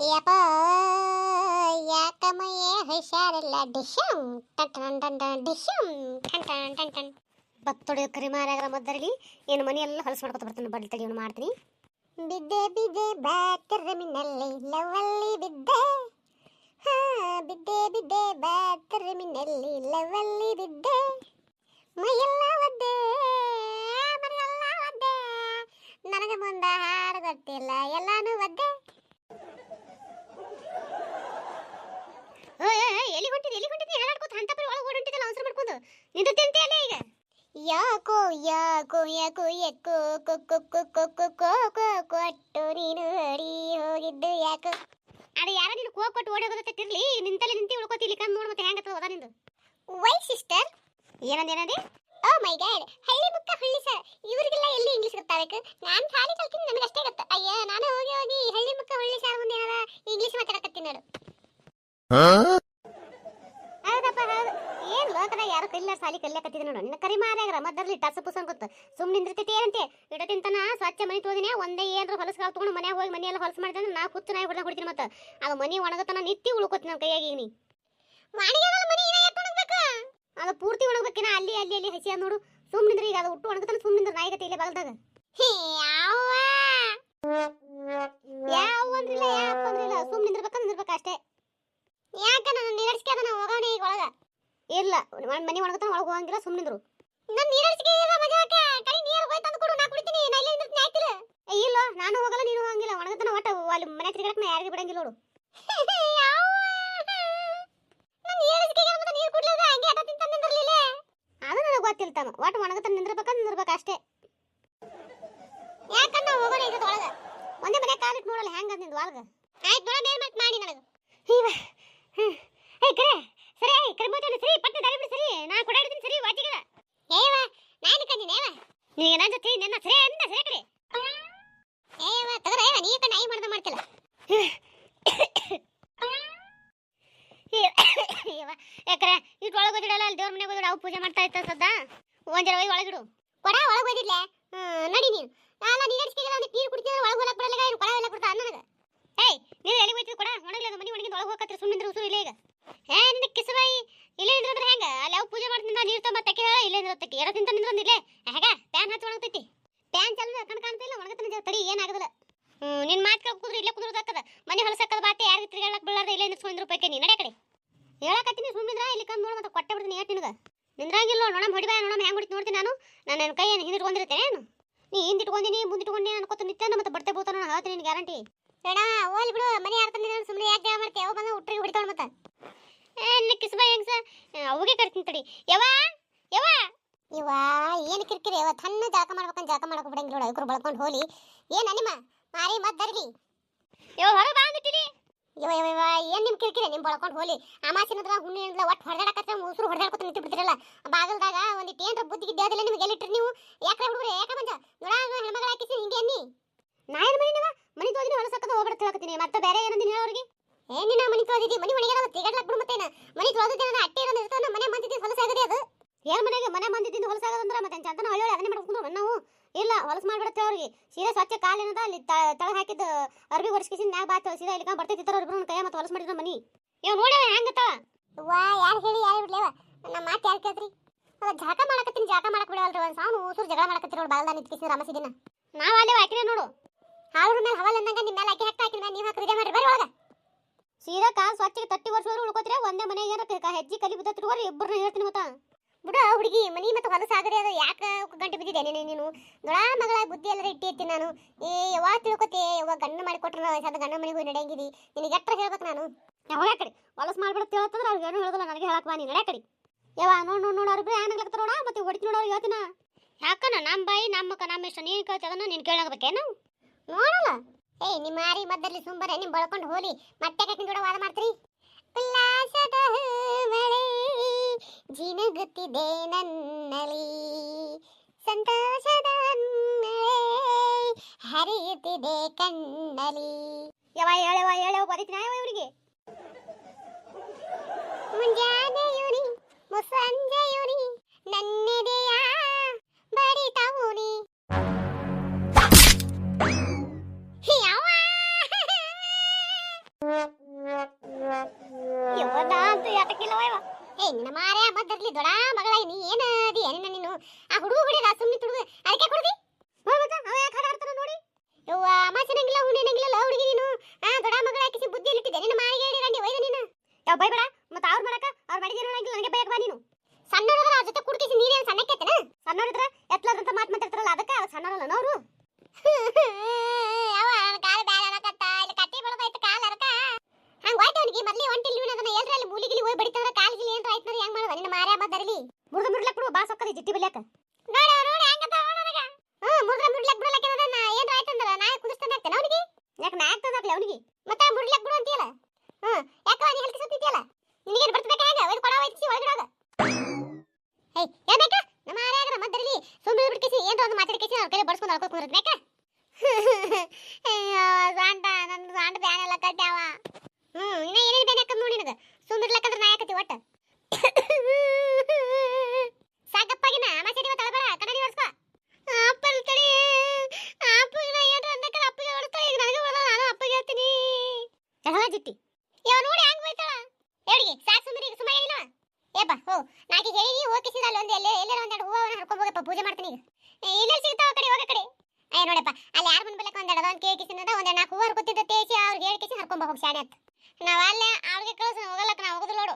ಯಪ್ಪ ಹುಷಾರಿಲ್ಲ? ಡಿಶಮ್ ಟನ್ ಟನ್ ಟನ್ ಮದ್ದರಲ್ಲಿ, ಏನು ಮನೆಯೆಲ್ಲ ಹೊಲಸು ಮಾಡ್ಕೊತ ಬರ್ತೀನಿ ಬಡ್ಲಿ ತಡಿ ಅವ್ನು ಮಾಡ್ತೀನಿ. ಬಿದ್ದೆ ಬಿದ್ದೆ ಬ್ಯಾಟರ್ಮಿನಲ್ಲಿ ಲವಲ್ಲಿ ಬಿದ್ದೆ. ಹಾ, ಬಿದ್ದೆ ಬಿದ್ದೆ ಬ್ಯಾಟರ್ಮಿನಲ್ಲಿ ಲವಲ್ಲಿ ಬಿದ್ದೆ. ಮೈಯೆಲ್ಲ ಒದ್ದೆ ಮನೆಯೆಲ್ಲ ಒದ್ದೆ. ನನಗೆ ಮುಂದೆ ಹಾಡು ಗೊತ್ತಿಲ್ಲ ಎಲ್ಲಾನು ಒದ್ದೆ ಎಲ್ಲಿ ಹೊಂಟಿದ್ ಎಲ್ಲಿ ಹೊಂಟಿದ್ ಹಾಡಾಡ್ಕೋತ ಅಂತ ಪರಿ ಒಳಗೆ ಓಡಂಟಿದ್ದಲ್ಲ ಅವಸರ ಮಾಡ್ಕೊಂಡು ನಿಂತಿದ್ದಂತೆ ಯಾಕೋ ಈಗ. ಯಾಕೋ ಯಾಕೋ ಯಾಕೋ ಯಾಕೋ ಕೊ ಕೊ ಕೊಕ್ಕೊ ಕೊಟ್ಟು ನೀನು ಹರಿ ಹೋಗಿದ್ದು ಯಾಕೋ. ಅದು ಯಾರೋ ನೀನು ಕೋ ಕೊಟ್ಟು ಓಡಿ ಹೋಗೋದತ್ತಿರ್ಲಿ ನಿಂತಲ್ಲಿ ನಿಂತಿ ಉಳ್ಕೋತಿಲಿ ಕಣ್ಣು ನೋಡು ಮತ್ತೆ ಹೆಂಗತ್ತ ಹೋದ ನಿಂದು. Why sister. ಏನಂದ ಏನಂದೆ? ಓ ಮೈ ಗಾಡ್ ಹಳ್ಳಿ ಮುಕ್ಕ ಹಳ್ಳಿ ಸರ್. ಇವರಿಗೆಲ್ಲ ಎಲ್ಲಿ ಇಂಗ್ಲಿಷ್ ಗೊತ್ತಾಗಬೇಕು ನಾನು ಖಾಲಿ ಕಲ್ತೀನಿ ನನಗೆ ಅಷ್ಟೇ ಗೊತ್ತ. ಅಯ್ಯ ನಾನು ಹೋಗಿ ಹೋಗಿ ಹಳ್ಳಿ ಮುಕ್ಕ ಹಳ್ಳಿ ಸರ್ ಮುಂದೆ ಏನಾರ ಇಂಗ್ಲಿಷ್ ಮಾತಾಡಕತ್ತೀನಿ ನೋಡು. ಯಾರು ಕಲ್ಲ ಸಾಲಿ ಕಲ್ಯಾಕತ್ತಿದ ನೋಡು. ನಿನ್ನ ಕರಿ ಮಾರ್ಯಾಗ ಮದ್ದರ್ಲಿ ಟಸ ಪುಸ್ ಅನ್ಕೊತ ಸುಮ್ಮನೆ ನಿಂದಿರ್ತೈತಿ ಏನಂತೆ? ಇಡ ತಿಂತನ ಸ್ವಚ್ಛ ಮನಿ ತೋದಿನೇ ಒಂದೇ ಏನ್ರ ಹೊಲಸು ಕಾಲ್ ತೊಗೊಂಡು ಮನ್ಯಾಗ ಹೋಗಿ ಮನೆಯೆಲ್ಲ ಹೊಲಸು ಮಾಡಿದ್ರೆ ನಾ ಕುತ್ತು ನಾಯಿ ಹೊಡೆದ ಹೊಡಿತೀನಿ ಮತ್ತೆ. ಅದು ಮನಿ ಒಣಗತನ ನಿತ್ತಿ ಉಳ್ಕೊತೀನಿ ನನ್ನ ಕೈಯಾಗ ನೀ ಅದು ಪೂರ್ತಿ ಒಣಗಬೇಕಿನ ಅಲ್ಲಿ ಅಲ್ಲಿ ಅಲ್ಲಿ ಹಸಿ ನೋಡು. ಸುಮ್ಮನೆ ನಿಂದ್ರಿ ಈಗ ಅದು ಹುಟ್ಟು ಒಣಗತನ ಸುಮ್ ನಿಂದ್ರ ನಾಯಿಗತಿ ಇಲ್ಲೇ ಬಾಗಲ್ದಾಗ. ಯಾವ ಅಂದ್ರಿಲ್ಲ ಯಾವ ಅಂದ್ರಿಲ್ಲ ನಿಂದ್ರಬೇಕ ನಿಂದ್ರಬೇಕ ಅಷ್ಟೇ ಯಾಕ ನನ್ನ ನೀರಡಿಸ್ಕೆ ಅದನ್ನ ಹೋಗೋಣ ಈಗ ಒಳಗ ಇಲ್ಲ ಮನೆ ಒಣಗತಾನ ಒಳಗೆ ಹೋಗಂಗಿಲ್ಲ ಸುಮ್ಮನೆ ನಿಂದ್ರು. ನನ್ನ ನೀರಡಿಸ್ಕೆ ಇದೆ ಮಜಾಕ ಕೈ ನೀರು ಹೋಯ್ ತಂದು ಕೊಡು, ನಾ ಕುಡಿತೀನಿ, ನಾ ಇಲ್ಲೇ ನಿಂತಿರ್ತೀನಿ ಆಯ್ತಿಲ್ಲ ಏ, ಇಲ್ಲ, ನಾನು ಹೋಗಲ್ಲ, ನೀನು ಹೋಗಂಗಿಲ್ಲ ಒಣಗತಾನ ಒಟ್ಟ, ಅಲ್ಲಿ ಮನೆ ತಿರ್ಗಾಡಕ್ ನಾ ಯಾರಿಗೆ ಬಿಡಂಗಿಲ್ಲ ನೋಡು. ಹಂಗೆ ಅದ ನನಗೆ ಗೊತ್ತಿಲ್ಲ ತಮ್ಮ ಒಟ್ಟು ಒಣಗತಾನ ನಿಂದಿರ್ಬೇಕ, ನಿಂದಿರ್ಬೇಕು ಅಷ್ಟೇ. ಯಾಕಂದ್ರೆ ಹೋಗೋಣ ಇದ್ರದ ಒಳಗ? ಒಂದೇ ಮನೆ ಕಾಲಿಟ್ಟು ನೋಡಲ್ಲ, ಹೆಂಗ ನಿಂದು ಒಳಗೆ? ಆಯ್ತು ನೋಡ ಏನು ಮತ್ತೆ ಮಾಡಿ ನನಗೆ. ಇವ ಏ, ಕರೆ ಸರಿ ಕರ್ಮೋತನ ಸರಿ ಪಟ್ಟ ದಾರಿ ಬಿಡು ಸರಿ ನಾ ಕೊಡಾಡ್ತೀನಿ ಸರಿ ವಾಟಿಗ ಏವ ನಾನು ಕಂದಿನೇವ ನಿನಗೆ ನನ್ನ ಜೊತೆ ನನ್ನ ಸರಿ ಅಂದ ಸರಿ ಕಡೆ ಏವ ತಗರ ಏವ ನೀ ಕಣ್ಣ ನಾಯಿ ಮಾಡ್ದ ಮಾಡ್ತಿಲ್ಲ ಏವ ಯಾಕರೆ ಇಟ್ ಒಳಗೆ ಹೋದಿಡಲ್ಲ ಅಲ್ಲಿ ದೇವ್ರ ಮನೆಗೆ ಹೋದಿಡ ಅವು ಪೂಜೆ ಮಾಡ್ತಾ ಇತ್ತ ಸದ್ದ ಒಂಜರ ಒಳಗೆ ಒಳಗಿಡು ಕೊಡ ಒಳಗೆ ಹೋದಿಡ್ಲ ನಡಿ ನೀನು ನಾನು ನೀರು ಅಡಿಸ್ಕಿಲ್ಲ ಒಂದು ನೀರು ಕುಡಿತಿದ್ರೆ ಒಳಗೆ ಹೋಗಕ್ಕೆ ಬರಲ್ಲ ಏನು ಕೊಡ ಎಲ್ಲ ಕೊಡ್ತಾ ನನಗೆ ಏಯ್ ನೀನು ಎಲ್ಲಿ ಹೋಯ್ತಿದ್ ಕೊಡ ಒಣಗಿಲ್ಲ ಮನೆ ಒಣಗಿಂದ ಒಳಗೆ ಹೋಗತ್ರಿ ಸುಮ್ಮನೆ ಉಸುರು ಇಲ್ಲ ಈಗ ಏ ನಿನ್ನ ಕಿಸಬಾಯಿ ಇಲ್ಲೇ ನಿಂದ್ರೆ ಹೆಂಗ ಅಲ್ಲಿ ಯಾವ ಪೂಜೆ ಮಾಡ್ತಿಂದ ನೀರು ತಮ್ಮ ತಕ್ಕೆ ಹೇಳ ಇಲ್ಲೇ ನಿಂದ್ರತ್ತಕ್ಕೆ ಎರ ತಿಂತ ನಿಂದ್ರಂದಿಲ್ಲೇ ಹೇಗ ಪ್ಯಾನ್ ಹಚ್ಚಿ ಒಣಗ್ತೈತಿ ಪ್ಯಾನ್ ಚಲ್ದ ಕಣ್ ಕಾಣ್ತಿಲ್ಲ ಒಣಗತನ ತಡಿ, ಏನಾಗದಿಲ್ಲ. ನಿನ್ನ ನಿನ್ ಮಾತು ಕೇಳ್ಕುದ್ರೆ ಇಲ್ಲೇ ಕುದ್ರದಾಕದ ಮನೆ ಹೊಲಸಕ್ಕದ ಬಾತೆ ಯಾರಿಗೆ ತಿರ್ಗಾಡಕ್ ಬಳ್ಳಾರ್ದ ಇಲ್ಲೇ ನಿಂತ್ಕೊಂಡಿದ್ರು ರೂಪಾಯಿ ನೀ ನಡೆ ಕಡೆ. ಹೇಳಕತ್ತೀನಿ ಸುಮ್ಮಿದ್ರ ಇಲ್ಲಿ ಕಂದು ನೋಡಿ ಮತ್ತೆ ಕೊಟ್ಟೆ ಬಿಡ್ತೀನಿ ಏಟ್ ನಿನಗ. ನಿಂದ್ರಂಗಿಲ್ಲ ನೋಡಮ್ ಹೊಡಿಬಾ ನೋಡಮ್ ಹೆಂಗ್ ಹೊಡಿತು ನೋಡ್ತೀನಿ ನಾನು. ನಾನು ನನ್ನ ಕೈ ಹಿಂದಿಟ್ಕೊಂಡಿರ್ತೇನೆ ಏನು? ನೀ ಹಿಂದಿಟ್ಕೊಂಡಿನಿ ಮುಂದಿಟ್ಕೊಂಡಿ ಅನ್ಕೋತ ನಿತ್ಯ, ಮತ್ತೆ ಬರ್ತೇ ಬೋತ ನಾನು ಹೇಳ್ತೀನಿ ನಿನ್ ಗ್ಯಾರಂಟಿ ಬೇಡ ಹೋಲ್ ಬಿಡು, ಮನೆ ಆಡ್ತಾನೆ ಸುಮ್ಮನೆ ಯಾಕೆ ಜಾಗ ಮಾಡ್ತೀಯ ಅವ ಬಂದ ಉಟ್ರಿಗೆ ಹೊಡಿತಾಳ ಮತ್ತೆ. ಕಿಸ್ಬಾ ಹೆಂಗ್ಸ? ಅವಾಗೆ ಕರ್ತೀನಿ ತಡಿ. ಯವ ಯವ ಇವ ಏನು ಕಿರಿಕಿರಿ ಇವ ತನ್ನ ಜಾಕ ಮಾಡ್ಬೇಕಂತ ಜಾಕ ಮಾಡಕ್ ಬಿಡಂಗಿಲ್ಲ ನೋಡಿ ಬಳ್ಕೊಂಡು ಹೋಲಿ. ಏನ ನಿಮ್ಮ ಮಾರಿ ಮದ್ದರ್ಗಿ ಇವ ಹೊರ ಬಾ ಅಂದಿಟ್ಟಿರಿ ಇವ ಇವ ಯವ ಏನ್ ನಿಮ್ ಕಿರಿಕಿರಿ ನಿಮ್ ಬಳ್ಕೊಂಡು ಹೋಲಿ. ಅಮಾಸಿನದ್ರ ಹುಣ್ಣಿ ಅಂದ್ಲ ಒಟ್ಟು ಹೊಡೆದಾಡಕತ್ರ ಉಸಿರು ಹೊಡೆದಾಡ್ಕೊತ ನಿಂತು ಬಿಡ್ತಿರಲ್ಲ ಬಾಗಲ್ದಾಗ ಒಂದಿಟ್ಟು ಏನ್ರ ಬುದ್ಧಿ ದೇಹದಲ್ಲಿ ನಿಮ್ಗೆ ಎಲ್ಲಿಟ್ರಿ ನೀವು? ಯಾಕೆ ಹುಡುಗರು ಯಾಕ ಬಂದ ನೋಡ ಹೆಣ್ಮಗಳ ಹಾಕಿಸಿ ಹಿಂಗೆ ಅನ್ನಿ ನಾ ಏನು ಮನಿನವ? ಮನಿ ತೋದಿನಿ ಹೊಲಸಕ್ಕದ ಹೋಗ್ಬಿಡ ಹೇಳಕತ್ತೀನಿ. ಮತ್ತೆ ಬೇರೆ ಏನಂದಿನಿ ಅವ್ರಿಗೆ ಏ ನಿನ್ನ ಮನಿ ತೋದಿದಿ ಮನಿ ಮನೆಗೆ ತಿಗಡ್ಲಾಕ್ ಬಿಡು ಮತ್ತೇನ ಮನಿ ತೋದಿದ್ದೇನ ಅಟ್ಟೆ ಇರೋದು ಇರ್ತಾನ ಮನೆ ಮಂದಿದ್ದಿ ಹೊಲಸಾಗದೆ ಅದು? ಏನ್ ಮನೆಗೆ ಮನೆ ಮಂದಿದ್ದಿಂದ ಹೊಲಸಾಗದಂದ್ರ ಮತ್ತೆ ಚಂದನ ಹೊಳ್ಳಿ ಅದನ್ನೇ ಮಾಡ್ಕೊಂಡು ನಾವು. ಇಲ್ಲ ಹೊಲಸು ಮಾಡ್ಬಿಡತ್ತೆ ಅವ್ರಿಗೆ. ಸೀರೆ ಸ್ವಚ್ಛ ಕಾಲಿನದ ಅಲ್ಲಿ ತಳ ಹಾಕಿದ ಅರ್ಬಿ ಒರ್ಸ್ಕಿಸಿನ ಮ್ಯಾಗ ಬಾತು ಸೀದಾ ಇಲ್ಲಿ ಬರ್ತೈತಿ ತರ ಇಬ್ರು ಕೈ ಮತ್ತೆ ಹೊಲಸು ಮಾಡಿದ್ರ ಮನಿ. ಇವ್ ನೋಡಿ ಹೆಂಗತ್ತ ವಾ ಯಾರು ಹೇಳಿ ಯಾರು ಬಿಡ್ಲೇವ ನಮ್ಮ ಮಾತು ಯಾರು ಕೇಳ್ತ್ರಿ? ಅದ ಜಾಕ ಮಾಡಕತ್ತೀನಿ ಜಾಕ ಮಾಡಕ್ ಬಿಡವಲ್ರಿ ಒಂದ್ ಸಾವು ಊಸೂರು ಜಗಳ ಮಾಡಕತ್ತೀರಿ ನೋಡಿ ಬಾಲ್ದ ನಿಂತ್ಕಿಸಿ ರಮಸಿದಿನ ನಾವ್ ಅಲ್ಲಿ ಹಾಕಿನ ನೋಡು. ಹಾಲು ಮೇಲೆ ಹವಲ್ ಅಂದಂಗ ನಿಮ್ಮ ಮೇಲೆ ಹಾಕಿ ಹಾಕಿ ಹಾಕಿನ ನೀವು ಹಾಕಿದ್ರೆ ಮಾಡ್ರಿ ಬರ್ರಿ ಒಳಗ. ಸೀದಾ ಕಾಲ್ ಸ್ವಚ್ಛಗೆ ತಟ್ಟಿ ವರ್ಷವರೆಗೂ ಉಳ್ಕೋತೀರ ಒಂದೇ ಮನೆಗೆ ಏನಕ್ಕೆ ಹೆಜ್ಜೆ ಕಲಿ ಬಿದ್ದತ್ತಿರುವರು ಇಬ್ಬರನ್ನ ಹೇಳ್ತೀನಿ ಮತ್ತ. ಬಿಡ, ಹುಡುಗಿ, ಮನಿ ಮತ್ತೆ ಹೊಲಸಾಗದೆ ಅದು ಯಾಕ ಗಂಟೆ ಬಿದ್ದಿದೆ ನೀನು ನೀನು? ಮಗಳ, ಬುದ್ಧಿ ಎಲ್ಲರ ಇಟ್ಟಿರ್ತೀನಿ ನಾನು. ಏ ಯಾವಾಗ ತಿಳ್ಕೊತೆ? ಯಾವಾಗ ಗಂಡ ಮಾಡಿ ಕೊಟ್ರೆ ಸದ ಗಂಡ ಮನೆಗೂ ನಡೆಯಂಗಿದಿ? ನಿನಗೆ ಎಟ್ರ ಹೇಳ್ಬೇಕು ನಾನು? ಯಾವಾಗ ಕಡೆ ಹೊಲಸು ಮಾಡ್ಬಿಡತ್ತೆ ಅವ್ರಿಗೆ ಏನು ಹೇಳೋದಿಲ್ಲ, ನನಗೆ ಹೇಳಕ್ ಬಾ ನೀನು ನಡೆ ಕಡೆ ಯಾವ ನೋಡಿ, ನೋಡ್ ನೋಡ್ ಏನು ಏನಾಗ್ಲತ್ತಾರ ನೋಡ? ಮತ್ತೆ ಹೊಡಿತು ನೋಡೋರು ಹೇಳ್ತೀನ? ಯಾಕನ ನಮ್ಮ ಬಾಯಿ ನಮ್ಮ ನಮ್ಮ ಇಷ್ಟ, ನೀನು ಕೇಳ್ತಿ ಅದನ್ನ ನೀನು ಕೇಳಾಗಬೇಕೇನು? ನೋಡಲ್ಲ? ಏಯ್ ನಿಮ್ಮ ಮಾರಿ ಮದ್ದಲ್ಲಿ ಸುಂಬರೆ ನಿಮ್ಮ ಬಳಕೊಂಡು ಹೋಲಿ. ಮತ್ತೆ ಯಾಕೆ ಕೂಡ ವಾದ ಮಾಡ್ತೀರಿ? ಜಿನಗುತ್ತಿದೆ ನನ್ನಲ್ಲಿ. ಸಂತೋಷದ ಮಳೆ ಹರಿಯುತ್ತಿದೆ ಕಣ್ಣಲ್ಲಿ ಯಾವ ಹೇಳವ ಹೇಳವ ಬರೀತಿನ ಯಾವ ಇವರಿಗೆ ಮುಂಜಾನೆಯುನಿ ಮುಸ್ಸಂಜೆಯುನಿ ನನ್ನೆದೆಯ ಬಡಿತವುನಿ ಯಾವ ಇವತ್ತ ಅಂತ ಯಾತಕ್ಕಿಲ್ಲವ ಇವ ಏ, ನಿನ್ನ ಮಾರ್ಯ ಬದ್ದರ್ಲಿ ದೊಡ ಮಗಳ ನೀ ಏನ ಅದಿ? ಏನಿನ ನೀನು? ಆ ಹುಡುಗ ಹುಡುಗ ಸುಮ್ಮನೆ ತುಡುಗ ಅದಕ್ಕೆ ಕೊಡ್ದಿ ನೋಡ್ಬೇಕ ಅವ ಯಾಕೆ ಹಾಡಾಡ್ತಾನ ನೋಡಿ ಯವ್ವ ಅಮಾಸನಂಗಿಲ್ಲ ಹುಣ್ಣಿನಂಗಿಲ್ಲ ಹುಡುಗಿ ನೀನು ಆ ದೊಡ ಮಗಳ ಯಾಕಿಸಿ ಬುದ್ಧಿ ಇಟ್ಟಿದ್ದೆ ನಿನ್ನ ಮಾರಿಗೆ ಹೇಳಿ ರಂಡಿ ಒಯ್ದ ನೀನು ಯಾವ ಬೈಬೇಡ ಮತ್ತೆ ಅವ್ರ ಮಾಡಕ ಅವ್ರ ಮಾಡಿದ ನೋಡಂಗಿಲ್ಲ ನನಗೆ ಬೈಯಕ್ ಬಾ ನೀನು ಸಣ್ಣವ್ರದ್ರ ಅವ್ರ ಜೊತೆ ಕುಡ್ಕಿಸಿ ನೀರೇನು ಸಣ್ಣಕ್ಕೆತ್ತನ ಸಣ್ಣವ್ರಿದ್ರ ಎತ್ಲಾದಂತ ಮಾತು ಮಾತಾಡ್ತಾರಲ್ಲ ಅದಕ್ಕೆ ಅವ್ರು ಸಣ್ಣವ್ರಲ್ಲ ಅವರು ಯಾವ ಕಾಲ ಬ್ಯಾಡ ಅನ್ನಕತ್ತ ಇಲ್ಲಿ ಕಟ್ಟಿ ಬೆಳದೈತೆ ಕಾಲ ಅರಕ ಹಂಗ ಹೋಯ್ತು ಅವನಿಗೆ ಮೊದ್ಲೇ ಹೊಂಟಿಲ್ಲ ಇವನು ಅದನ್ನ ಎಲ್ರಲ್ಲಿ ಮೂಲಿಗಿಲಿ ಹೋಗಿ ಬಡಿತಂದ್ರ ಕಾಲಿಗಿಲಿ ಏನ್ರ ಆಯ್ತು ಹೆಂಗ್ ಮಾಡೋದ ನಿನ್ನ ಮುರಿದು ಮುರ್ಲಕ್ ಬಿಡು ಬಾ ಸೊಕ್ಕದಿ ಜಿಟ್ಟಿ ಬಿಲ್ಯಾಕ ನೋಡ ನೋಡ ಹೆಂಗದ ನನಗ. ಹ್ಮ್ ಮುರ್ದ ಮುರ್ಲಕ್ ಬಿಡ್ಲಕ್ ಏನದ ಏನ್ರ ಆಯ್ತಂದ್ರ ನಾ ಕುದಿಸ್ತಾನೆ ಆಗ್ತಾನೆ ಅವನಿಗೆ. ಯಾಕ, ನಾ ಆಗ್ತದಾಗ್ಲಿ ಅವನಿಗೆ? ಮತ್ತೆ ಮುರ್ಲಕ್ ಬಿಡು ಅಂತೀಯಲ್ಲ? ಹ್ಮ್ ಯಾಕ ನೀ ಹೇಳ್ತಿ ಸುತ್ತಿದ್ಯಲ್ಲ ನಿನಗೇನು ಬರ್ತಬೇಕಾ ಹೆಂಗ? ಒಯ್ದು ಕೊಡ ಒಯ್ತಿಸಿ ಒಳಗಡೆ ಹೋಗ. ಏಯ್, ಏನ್ ಬೇಕಾ? ನಮ್ಮ ಆರ್ಯಾಗ ನಮ್ಮ ಮದ್ದರಲ್ಲಿ ಸುಮ್ಮನೆ ಬಿಡ್ಕೇಸಿ ಏನ್ರ ಒಂದು ಮಾತಾಡ್ಕೇಸಿ ಅವ್ರ ಕೈ ಬಡ್ಸ್ಕೊಂಡು ಅಳ್ಕೊ ಕುಂದ್ರದ್ ಬೇಕಾ? ಅಯ್ಯೋ ಸಾಂಟ ನನ್ನ ಸಾಂಡ ಬ್ಯಾನೆಲ್ಲ ಕಟ್ಟ್ಯಾವ. ಹ್ಮ್ ಇನ್ನ ಏನೇನು ಬ್ಯಾನೆ ಹಾಕದ್ ನೋಡಿ ನನಗೆ? ಸುಮ್ಮನೆ ಇರ್ಲಕ್ಕಂದ್ರೆ ನಾ ಯಾಕತಿ ಒಟ್ಟ ಸಾಕಪ್ಪಾಗಿನ ಅಮಾಸೆ ತಳಬೇಡ ಕನ್ನಡಿ ಹೊಡ್ಸ್ಕೊ ಅಪ್ಪನ ತಡಿ ಅಪ್ಪಗೆ ನಾ ಏನ್ರ ಅಂದಕ್ಕ ಅಪ್ಪಗೆ ಹೊಡ್ಸ್ತಾಳೆ ಈಗ ನನಗೆ ಹೊಡೆದ ನಾನು ಅಪ್ಪಗೆ ಹೇಳ್ತೀನಿ ಎಲ್ಲ ಜಿಟ್ಟಿ ಇವ ನೋಡಿ ಹೆಂಗ್ ಬೈತಾಳ ಹೇಳಿ ಸಾಕ್ ಸುಮ್ಮನೆ ಈಗ ಸುಮ್ಮ ಹೇಳಿಲ್ಲ ಏಪ್ಪ ಹೋ ನಾಕಿ ಹೇಳಿ ಹೋಗಿಸಿದ ಅಲ್ಲಿ ಒಂದು ಎಲ್ಲೇ ಎಲ್ಲರ ಒಂದೆರಡು ಹೂವನ್ನ ಹರ್ಕೊಂಡ್ ಹೋಗಪ್ಪ ಪೂಜೆ ಮಾಡ್ತೀನಿ ಈಗ. ಇಲ್ಲ ಸಿಗ್ತಾವ ಕಡೆ, ಹೋಗ ಕಡೆ? ಅಯ್ಯ ನೋಡಪ್ಪ, ಅಲ್ಲಿ ಯಾರು ಮುಂದೆ ಒಂದು ಎಡದ ಒಂದು ಕೇಕ್ ತಿನ್ನದ ಒಂದು ನಾಲ್ಕು ಹೂವು ಹರ್ಕೊತಿದ್ದ ತೇಸಿ ಅವ್ರಿಗೆ ಹೇಳಿ ಕೇಸಿ ಹರ್ಕೊಂಬ ಹೋಗಿ ಶಾಣೆ ಅಂತ. ನಾವು ಅಲ್ಲೇ ಅವ್ರಿಗೆ ಕಳ್ಸ, ಹೋಗಲ್ಲಕ್ಕ, ನಾವು ಹೋಗೋದು ನೋಡು.